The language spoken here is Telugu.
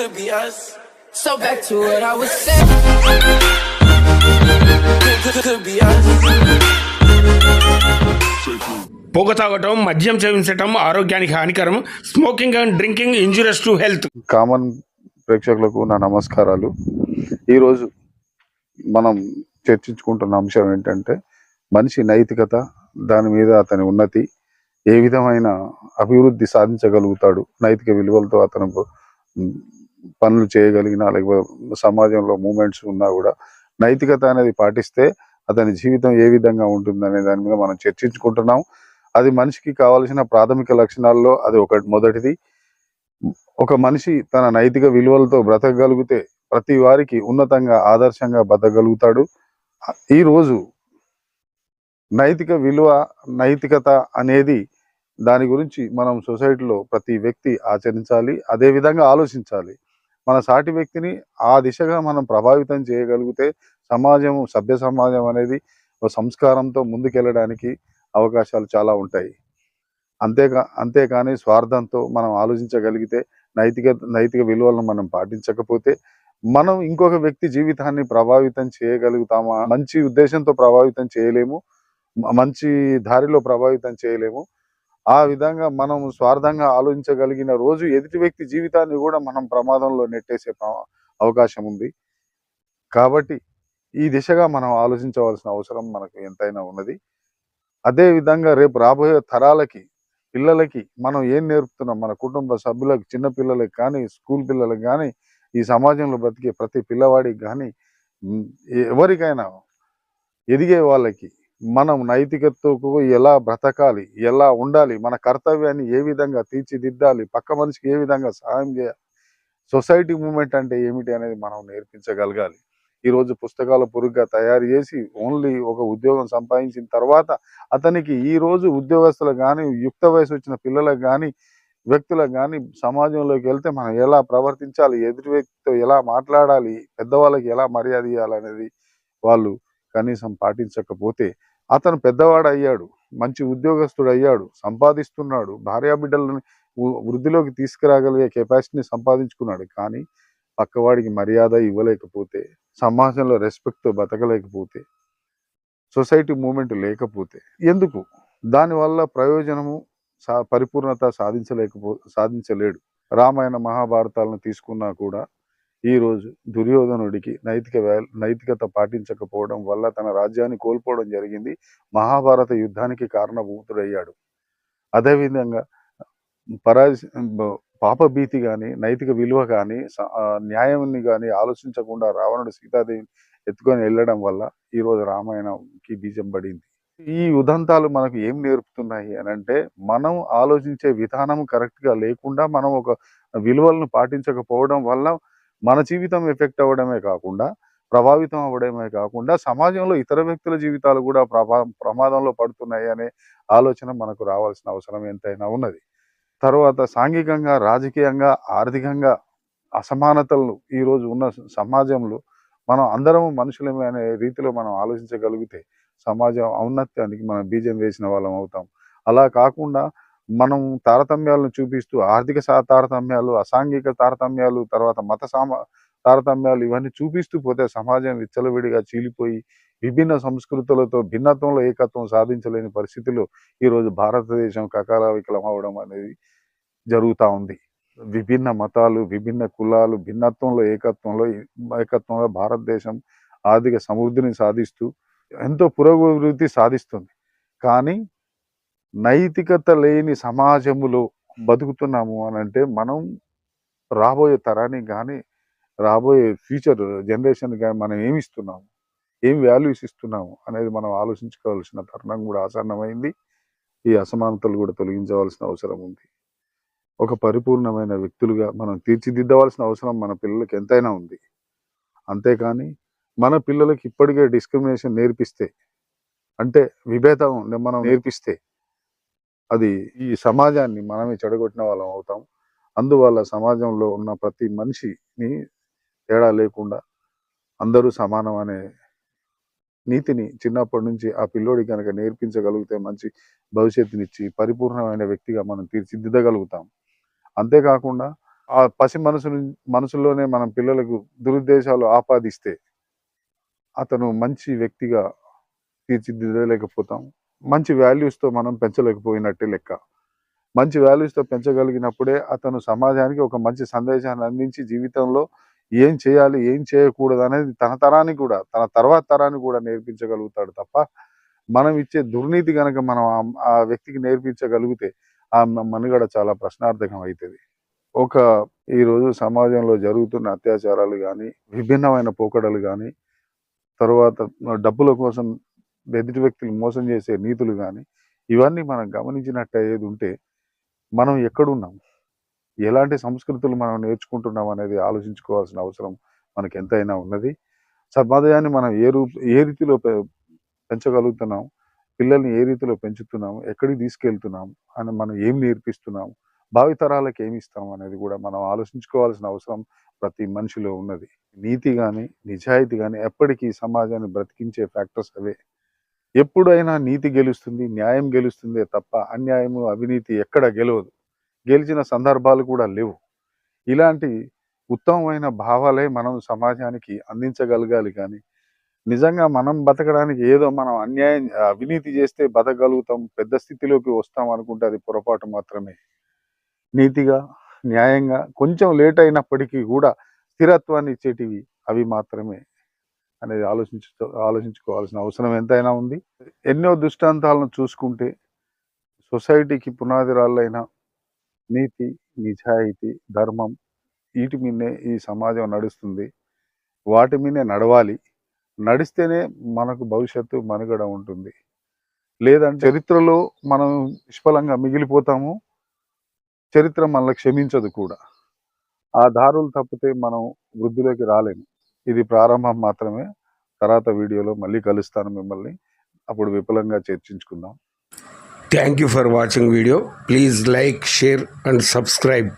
could be us. So back to what I was saying. Could, could, be us. పొగ తాగటం మద్యం సేవించటం ఆరోగ్యానికి హానికరం smoking and drinking injurious to health common ప్రేక్షకులకు నా నమస్కారాలు ఈరోజు మనం చర్చించుకుంటున్న అంశం ఏంటంటే మనిషి నైతికత దాని మీద అతని ఉన్నతి ఏ విధమైన అభివృద్ధి సాధించగలుగుతాడు నైతిక విలువలతో అతను పనులు చేయగలిగిన లేకపోతే సమాజంలో మూమెంట్స్ ఉన్నా కూడా నైతికత అనేది పాటిస్తే అతని జీవితం ఏ విధంగా ఉంటుందనే దాని మీద మనం చర్చించుకుంటున్నాం. అది మనిషికి కావాల్సిన ప్రాథమిక లక్షణాల్లో అది ఒకటి మొదటిది. ఒక మనిషి తన నైతిక విలువలతో బ్రతకగలిగితే ప్రతి వారికి ఉన్నతంగా ఆదర్శంగా బతకగలుగుతాడు. ఈ రోజు నైతిక విలువ నైతికత అనేది దాని గురించి మనం సొసైటీలో ప్రతి వ్యక్తి ఆచరించాలి అదే విధంగా ఆలోచించాలి. మన సాటి వ్యక్తిని ఆ దిశగా మనం ప్రభావితం చేయగలిగితే సమాజం సభ్య సమాజం అనేది ఒక సంస్కారంతో ముందుకెళ్ళడానికి అవకాశాలు చాలా ఉంటాయి. అంతేకా అంతేకాని స్వార్థంతో మనం ఆలోచించగలిగితే నైతిక నైతిక విలువలను మనం పాటించకపోతే మనం ఇంకొక వ్యక్తి జీవితాన్ని ప్రభావితం చేయగలుగుతామా? మంచి ఉద్దేశంతో ప్రభావితం చేయలేము. మంచి దారిలో ప్రభావితం చేయలేము. ఆ విధంగా మనం స్వార్థంగా ఆలోచించగలిగిన రోజు ఎదుటి వ్యక్తి జీవితాన్ని కూడా మనం ప్రమాదంలో నెట్టేసే అవకాశం ఉంది. కాబట్టి ఈ దిశగా మనం ఆలోచించవలసిన అవసరం మనకు ఎంతైనా ఉన్నది. అదే విధంగా రేపు రాబోయే తరాలకి పిల్లలకి మనం ఏం నేర్పుతున్నాం? మన కుటుంబ సభ్యులకు చిన్న పిల్లలకి కానీ స్కూల్ పిల్లలకు కానీ ఈ సమాజంలో బ్రతికే ప్రతి పిల్లవాడికి కానీ ఎవరికైనా ఎదిగే వాళ్ళకి మనం నైతికతకు ఎలా బ్రతకాలి ఎలా ఉండాలి మన కర్తవ్యాన్ని ఏ విధంగా తీర్చిదిద్దాలి పక్క మనిషికి ఏ విధంగా సహాయం చేయాలి సొసైటీ మూమెంట్ అంటే ఏమిటి అనేది మనం నేర్పించగలగాలి. ఈరోజు పుస్తకాలు పొరుగ్గా తయారు చేసి ఓన్లీ ఒక ఉద్యోగం సంపాదించిన తర్వాత అతనికి ఈ రోజు ఉద్యోగస్తులకు కానీ యుక్త వయసు వచ్చిన పిల్లలకు కానీ వ్యక్తులకు కానీ సమాజంలోకి వెళ్తే మనం ఎలా ప్రవర్తించాలి ఎదుటి వ్యక్తితో ఎలా మాట్లాడాలి పెద్దవాళ్ళకి ఎలా మర్యాద ఇవ్వాలనేది వాళ్ళు కనీసం పాటించకపోతే అతను పెద్దవాడు అయ్యాడు మంచి ఉద్యోగస్తుడు అయ్యాడు సంపాదిస్తున్నాడు భార్యాబిడ్డలను వృ- వృద్ధిలోకి తీసుకురాగలిగే కెపాసిటీని సంపాదించుకున్నాడు. కానీ పక్కవాడికి మర్యాద ఇవ్వలేకపోతే సమాజంలో రెస్పెక్ట్తో బతకలేకపోతే సొసైటీ మూమెంట్ లేకపోతే ఎందుకు? దానివల్ల ప్రయోజనము సా పరిపూర్ణత సాధించలేకపో సాధించలేడు. రామాయణ మహాభారతాలను తీసుకున్నా కూడా ఈరోజు దుర్యోధనుడికి నైతిక నైతికత పాటించకపోవడం వల్ల తన రాజ్యాన్ని కోల్పోవడం జరిగింది. మహాభారత యుద్ధానికి కారణభూతుడయ్యాడు. అదేవిధంగా పరాజ పాపభీతి కానీ నైతిక విలువ కానీ న్యాయాన్ని కానీ ఆలోచించకుండా రావణుడు సీతాదేవిని ఎత్తుకొని వెళ్ళడం వల్ల ఈరోజు రామాయణంకి బీజం పడింది. ఈ ఉదంతాలు మనకు ఏం నేర్పుతున్నాయి అని అంటే మనం ఆలోచించే విధానం కరెక్ట్గా లేకుండా మనం ఒక విలువలను పాటించకపోవడం వల్ల మన జీవితం ఎఫెక్ట్ అవ్వడమే కాకుండా ప్రభావితం అవ్వడమే కాకుండా సమాజంలో ఇతర వ్యక్తుల జీవితాలు కూడా ప్రమాదంలో పడుతున్నాయి అనే ఆలోచన మనకు రావాల్సిన అవసరం ఎంతైనా ఉన్నది. తర్వాత సాంఘికంగా రాజకీయంగా ఆర్థికంగా అసమానతలను ఈరోజు ఉన్న సమాజంలో మనం అందరం మనుషులమే అనే రీతిలో మనం ఆలోచించగలిగితే సమాజం ఔన్నత్యానికి మనం బీజం వేసిన వాళ్ళం అవుతాం. అలా కాకుండా మనం తారతమ్యాలను చూపిస్తూ ఆర్థిక సా- తారతమ్యాలు అసాంఘిక తారతమ్యాలు తర్వాత మత సామ తారతమ్యాలు ఇవన్నీ చూపిస్తూ పోతే సమాజం విచ్చలవిడిగా చీలిపోయి విభిన్న సంస్కృతులతో భిన్నత్వంలో ఏకత్వం సాధించలేని పరిస్థితులు ఈరోజు భారతదేశం కకాలవికలం అవడం అనేది జరుగుతూ ఉంది. విభిన్న మతాలు విభిన్న కులాలు భిన్నత్వంలో ఏకత్వంలో ఏకత్వంలో భారతదేశం ఆర్థిక సమృద్ధిని సాధిస్తూ ఎంతో పురోభివృద్ధి సాధిస్తుంది. కానీ నైతికత లేని సమాజములో బతుకుతున్నాము అని అంటే మనం రాబోయే తరానికి కానీ రాబోయే ఫ్యూచర్ జనరేషన్ కానీ మనం ఏమి ఇస్తున్నాము? ఏం వాల్యూస్ ఇస్తున్నాము? అనేది మనం ఆలోచించుకోవాల్సిన తరుణం కూడా ఆసన్నమైంది. ఈ అసమానతలు కూడా తొలగించవలసిన అవసరం ఉంది. ఒక పరిపూర్ణమైన వ్యక్తులుగా మనం తీర్చిదిద్దవలసిన అవసరం మన పిల్లలకి ఎంతైనా ఉంది. అంతేకాని మన పిల్లలకి ఇప్పటికే డిస్క్రిమినేషన్ నేర్పిస్తే అంటే విభేదం మనం నేర్పిస్తే అది ఈ సమాజాన్ని మనమే చెడగొట్టిన వాళ్ళం అవుతాం. అందువల్ల సమాజంలో ఉన్న ప్రతి మనిషిని తేడా లేకుండా అందరూ సమానం అనే నీతిని చిన్నప్పటి నుంచి ఆ పిల్లోడికి కనుక నేర్పించగలిగితే మంచి భవిష్యత్తునిచ్చి పరిపూర్ణమైన వ్యక్తిగా మనం తీర్చిదిద్దగలుగుతాం. అంతేకాకుండా ఆ పసి మనసును మనసులోనే మనం పిల్లలకు దురుద్దేశాలు ఆపాదిస్తే అతను మంచి వ్యక్తిగా తీర్చిదిద్దలేకపోతాం. మంచి వాల్యూస్తో మనం పెంచలేకపోయినట్టే లెక్క. మంచి వాల్యూస్తో పెంచగలిగినప్పుడే అతను సమాజానికి ఒక మంచి సందేశాన్ని అందించి జీవితంలో ఏం చేయాలి ఏం చేయకూడదు అనేది తన తరానికి కూడా తన తర్వాత తరానికి కూడా నేర్పించగలుగుతాడు తప్ప మనం ఇచ్చే దుర్నీతి కనుక మనం ఆ- వ్యక్తికి నేర్పించగలిగితే ఆ మనుగడ చాలా ప్రశ్నార్థకం అవుతుంది ఒక ఈరోజు సమాజంలో జరుగుతున్న అత్యాచారాలు కానీ విభిన్నమైన పోకడలు కానీ తర్వాత డబ్బుల కోసం ఎదుటి వ్యక్తులు మోసం చేసే నీతులు కానీ ఇవన్నీ మనం గమనించినట్టు ఏది ఉంటే మనం ఎక్కడున్నాం? ఎలాంటి సంస్కృతులు మనం నేర్చుకుంటున్నాం అనేది ఆలోచించుకోవాల్సిన అవసరం మనకి ఎంతైనా ఉన్నది. సమాజాన్ని మనం ఏ రూ ఏ రీతిలో పె- పెంచగలుగుతున్నాం? పిల్లల్ని ఏ రీతిలో పెంచుతున్నాం? ఎక్కడికి తీసుకెళ్తున్నాం? అని మనం ఏం నేర్పిస్తున్నాం? భావితరాలకు ఏమి ఇస్తాం అనేది కూడా మనం ఆలోచించుకోవాల్సిన అవసరం ప్రతి మనిషిలో ఉన్నది. నీతి కానీ నిజాయితీ కానీ ఎప్పటికీ సమాజాన్ని బ్రతికించే ఫ్యాక్టర్స్ అవే. ఎప్పుడైనా నీతి గెలుస్తుంది న్యాయం గెలుస్తుందే తప్ప అన్యాయము అవినీతి ఎక్కడ గెలవదు. గెలిచిన సందర్భాలు కూడా లేవు. ఇలాంటి ఉత్తమమైన భావాలే మనం సమాజానికి అందించగలగాలి కానీ నిజంగా మనం బతకడానికి ఏదో మనం అన్యాయం అవినీతి చేస్తే బతకగలుగుతాం పెద్ద స్థితిలోకి వస్తాం అనుకుంటే అది పొరపాటు మాత్రమే. నీతిగా న్యాయంగా కొంచెం లేట్ అయినప్పటికీ కూడా స్థిరత్వాన్ని ఇచ్చేటివి అవి మాత్రమే. అనేది ఆలోచించు ఆలోచించుకోవాల్సిన అవసరం ఎంతైనా ఉంది. ఎన్నో దృష్టాంతాలను చూసుకుంటే సొసైటీకి పునాది రాళ్ళైన నీతి నిజాయితీ ధర్మం వీటి మీదనే ఈ సమాజం నడుస్తుంది. వాటి మీదే నడవాలి. నడిస్తేనే మనకు భవిష్యత్తు మనుగడ ఉంటుంది. లేదంటే చరిత్రలో మనం నిష్ఫలంగా మిగిలిపోతాము. చరిత్ర మనల్ని క్షమించదు కూడా. ఆ దారులు తప్పితే మనం వృద్ధిలోకి రాలేము. ఇది ప్రారంభం మాత్రమే. తర్వాత వీడియోలో మళ్ళీ కలుస్తాను మిమ్మల్ని. అప్పుడు విపులంగా చర్చించుకుందాం. Thank you for watching video please like share and subscribe